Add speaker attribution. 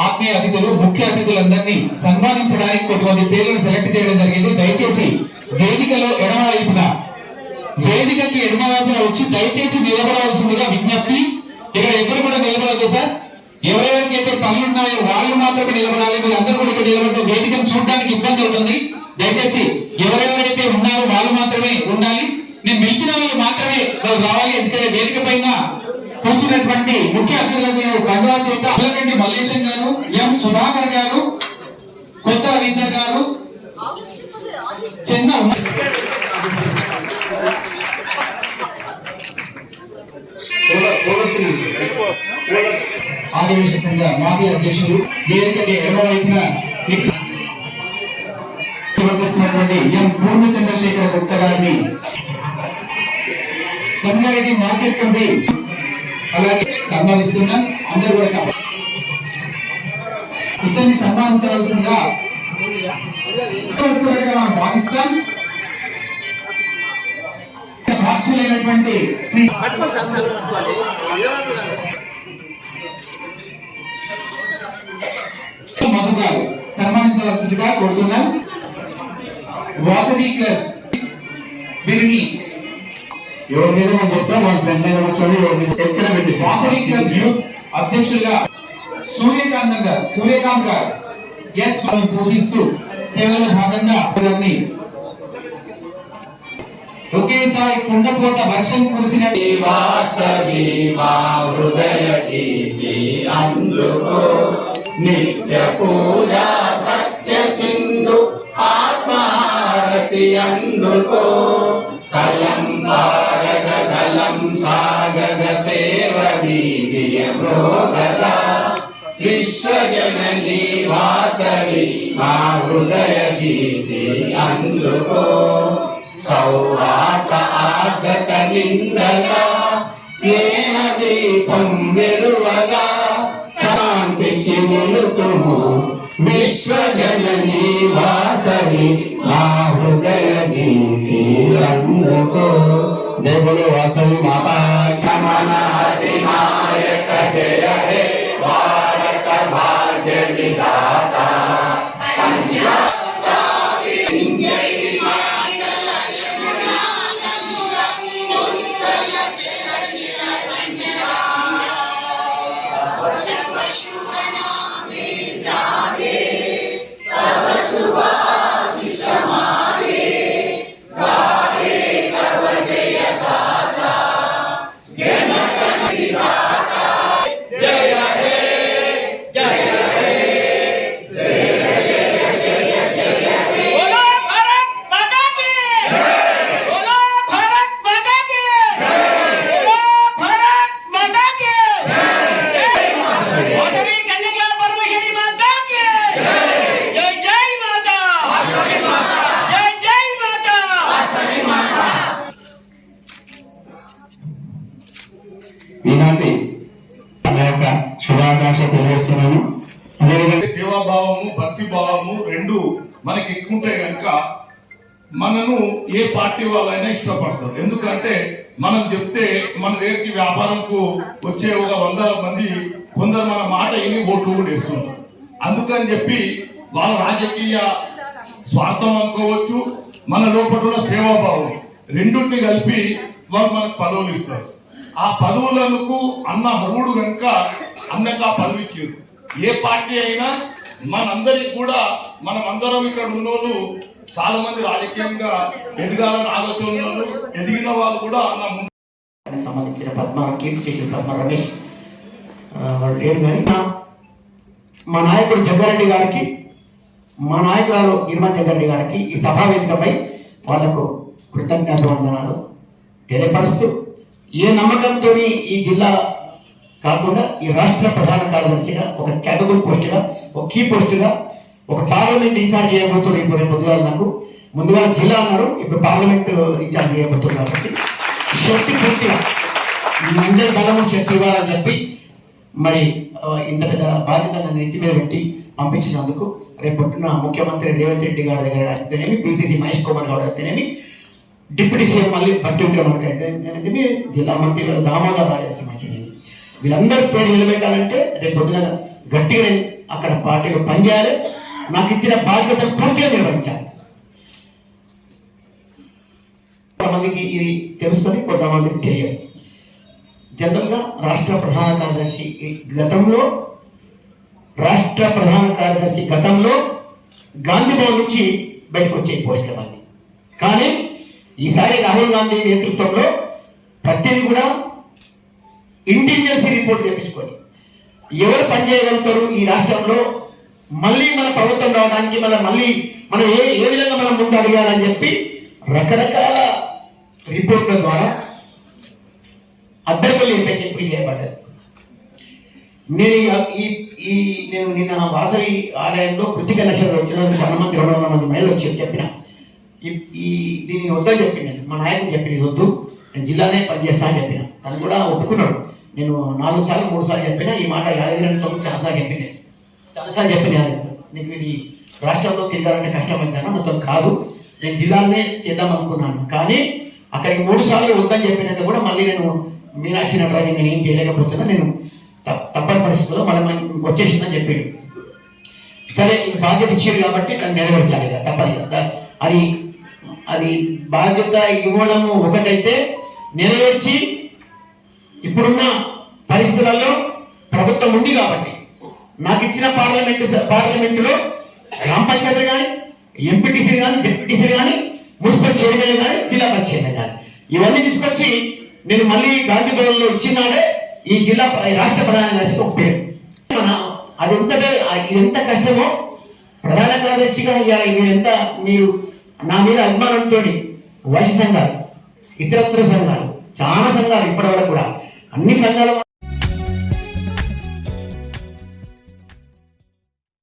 Speaker 1: ఆత్మీయ అతిథులు ముఖ్య అతిథులందరినీ సన్మానించడానికి కొంతమంది పేర్లను సెలెక్ట్ చేయడం జరిగింది. దయచేసి వేదికలో ఎడమవైపున వేదికకి ఎడమవైపున వచ్చి దయచేసి నిలబడవలసిందిగా విజ్ఞప్తి. ఇక్కడ ఎవరు కూడా నిలబడదు సార్. ఎవరెవరికి అయితే పనులు వాళ్ళు మాత్రమే నిలబడాలి. మీరు అందరూ కూడా ఇక్కడ నిలబడితే వేదికను చూడడానికి ఇబ్బంది అవుతుంది. దయచేసి ఎవరెవరు ఉన్నారో వాళ్ళు మాత్రమే ఉండాలి నేను పిలిచిన వాళ్ళు మాత్రమే వాళ్ళు రావాలి ఎందుకంటే వేదిక పైన కూర్చున్నటువంటి ముఖ్య అతిథులకు కండువా చేత అల్లరెడ్డి మల్లేశం గారు ఎం సుధాకర్ గారు కొత్త రవీందర్ గారు చిన్న ఉమ్మ- ఆదివేశ సంఘ మాజీ అధ్యక్షుడు వేదికకి ఎడమవైపున ఎం పూర్ణ చంద్రశేఖర గుప్త గారిని. సంగారెడ్డి మార్కెట్ కమిటీ అలాగే సన్మానిస్తున్న అందరూ కూడా చెప్ప- ఇతన్ని సన్మానించవలసిందిగా భావిస్తాం. సాక్షులైనటువంటి శ్రీ గారు సన్మానించవలసిందిగా కోరుతున్నాం. వాసవి క్లబ్ వీరిని
Speaker 2: ఎవరి మీద మనం చెప్తాం? మన ఫ్రెండ్ మీద కూర్చొని ఎవరి మీద చక్కెర పెట్టి
Speaker 1: వాసవి క్లబ్ యూత్ అధ్యక్షులుగా సూర్యకాంత్ గారు సూర్యకాంత్ గారు. ఎస్ పోషిస్తూ సేవలో భాగంగా గారిని ఒకేసారి కుండపోత వర్షం కురిసిన
Speaker 3: వాసవి మా హృదయ గీతి అందుకో నిత్య పూజా సత్య సింధు ఆత్మహారతి అందుకో. కలం భారగ కలం సాగగ సేవ వీర్య మృగద విశ్వజనని వాసవి మా హృదయ గీతి అందుకో. సౌరాత ఆగత నిండగా స్నేహ దీపం వెలువగా. నిలుతుము. విశ్వజనని వాసవి మా హృదయ గీతి అందుకో జయ బోలో వాసవి మాతా కమనాది నాయక జయ హే.
Speaker 2: తెలియజేస్తున్నాను అదేవిధంగా
Speaker 4: సేవాభావము భక్తి భావము రెండు మనకి ఎక్కువంటే కనుక మనను ఏ పార్టీ వాళ్ళైనా ఇష్టపడతారు. ఎందుకంటే మనం చెప్తే మన దగ్గరికి వ్యాపారంకు వచ్చే ఒక వందల మంది కొందరు మన మాట ఎన్ని ఓట్లు కూడా వేస్తున్నారు అందుకని చెప్పి వాళ్ళ రాజకీయ స్వార్థం అనుకోవచ్చు మన లోపల ఉన్న సేవాభావం. రెండుని కలిపి వాళ్ళు మనకు పదవులు ఇస్తారు. ఆ పదవులకు అన్న హరుడు కనుక అన్నకు ఆ పదవి ఇచ్చారు ఏ పార్టీ అయినా మనందరికి కూడా మనం అందరం ఇక్కడ ఉన్నోళ్ళు చాలా మంది రాజకీయంగా ఎదగాలని ఆలోచన ఎదిగిన వాళ్ళు కూడా నా ముందు
Speaker 5: సంబంధించిన పద్మ కీర్తి చేసిన పద్మ రమేష్ ఆ, వాళ్ళు కానీ మా- మా నాయకుడు జగ్గారెడ్డి గారికి మా నాయకురాలు నిర్మల్ జగ్గారెడ్డి గారికి ఈ సభా వేదికపై వాళ్ళకు కృతజ్ఞత వందనాలు తెలియపరుస్తూ ఏ నమ్మకంతో ఈ జిల్లా కాకుండా ఈ రాష్ట్ర ప్రధాన కార్యదర్శిగా ఒక క్యాటబుల్ పోస్టుగా ఒక కీ పోస్టుగా ఒక పార్లమెంట్ ఇన్ఛార్జ్ చేయబోతున్నారు ఇప్పుడు రేపు ఉదయాలు నాకు ముందుగా జిల్లా అన్నారు ఇప్పుడు పార్లమెంట్ ఇన్ఛార్జ్ చేయబోతున్నారు కాబట్టి. శక్తి పూర్తిగా అందరి బలము శక్తి ఇవ్వాలని చెప్పి మరి ఇంత పెద్ద బాధ్యత నన్ను నెత్తి మీద పెట్టి పంపించినందుకు రేపు ముఖ్యమంత్రి రేవంత్ రెడ్డి గారి దగ్గర అయితేనేమి పిసిసి మహేష్ కుమార్ గారు అయితేనేమి డిప్యూటీ సీఎం మళ్ళీ బట్టి విక్రమార్క అయితే జిల్లా మంత్రి దామోదర్ రాజాల్సిన మంత్రి వీళ్ళందరి పేరు నిలబెట్టాలంటే రేపు పొద్దున గట్టిగా నేను అక్కడ పార్టీలో పనిచేయాలి నాకు ఇచ్చిన బాధ్యత పూర్తిగా నిర్వహించాలి. కొంతమందికి ఇది తెలుస్తుంది కొంతమందికి తెలియదు. జనరల్గా రాష్ట్ర ప్రధాన కార్యదర్శి గతంలో రాష్ట్ర ప్రధాన కార్యదర్శి గతంలో గాంధీ భవన్ నుంచి బయటకు వచ్చే పోస్టులు కానీ ఈసారి రాహుల్ గాంధీ నేతృత్వంలో ప్రతిదీ కూడా ఇంటెలిజెన్సీ రిపోర్ట్ తెప్పించుకొని ఎవరు పనిచేయగలుగుతారు ఈ రాష్ట్రంలో? మళ్ళీ మన ప్రభుత్వం రావడానికి మన మళ్ళీ మనం ఏ ఏ విధంగా మనం ముందు అడగాలని చెప్పి రకరకాల రిపోర్ట్ల ద్వారా అభ్యర్థులు ఎంపిక ఎంపిక చేయబడ్డారు. నేను ఈ- ఈ నేను నిన్న వాసవి ఆలయంలో కృతిక నక్షత్రం వచ్చిన వంద మంది రెండు వందల మంది మహిళలు వచ్చి చెప్పిన. ఈ- ఈ దీన్ని వద్దని చెప్పిన. మా నాయకుడు చెప్పిన ఇది వద్దు. నేను జిల్లానే పనిచేస్తా అని చెప్పిన. తను కూడా ఒప్పుకున్నాడు. నేను నాలుగు సార్లు మూడు సార్లు చెప్పిన ఈ మాట యాదగిరి తొమ్మిది చాలాసార్లు చెప్పిన. చాలాసార్లు చెప్పిన యాదగిరితో. నీకు ఇది రాష్ట్రంలో తిరగాలంటే కష్టమైందన్న నాతో కాదు. నేను జిల్లాలోనే చేద్దాం అనుకున్నాను. కానీ అక్కడికి మూడు సార్లు వద్దని చెప్పినాక కూడా మళ్ళీ నేను మీనాక్షి నటరాజన్ నేను ఏం చేయలేకపోతున్నా. నేను తప్ప- తప్పని పరిస్థితుల్లో మనం వచ్చేసిందని చెప్పాడు. సరే ఈ బాధ్యత ఇచ్చాడు కాబట్టి దాన్ని నెరవేర్చాలి కదా తప్పదు కదా. అది అది బాధ్యత ఇవ్వడము ఒకటైతే నెరవేర్చి ఇప్పుడున్న పరిస్థితులలో ప్రభుత్వం ఉంది కాబట్టి నాకు ఇచ్చిన పార్లమెంటు పార్లమెంటులో గ్రామ పంచాయతీలు కానీ ఎంపీటీసీలు కానీ డిప్యూటీసీలు కానీ మున్సిపల్ చైర్మన్ కానీ జిల్లా పంచాయతీ కానీ ఇవన్నీ తీసుకొచ్చి నేను మళ్ళీ గాంధీ భవన్లో ఇచ్చినాడే ఈ జిల్లా రాష్ట్ర ప్రధాన కార్యదర్శికి ఒక పేరు. మన అది ఎంత ఎంత కష్టమో ప్రధాన కార్యదర్శిగా ఇవాళ మీరు ఎంత మీరు నా మీద అభిమానంతో వైశ్య సంఘాలు ఇతరత్ర సంఘాలు చాలా సంఘాలు ఇప్పటి వరకు కూడా అన్ని సంఘాలు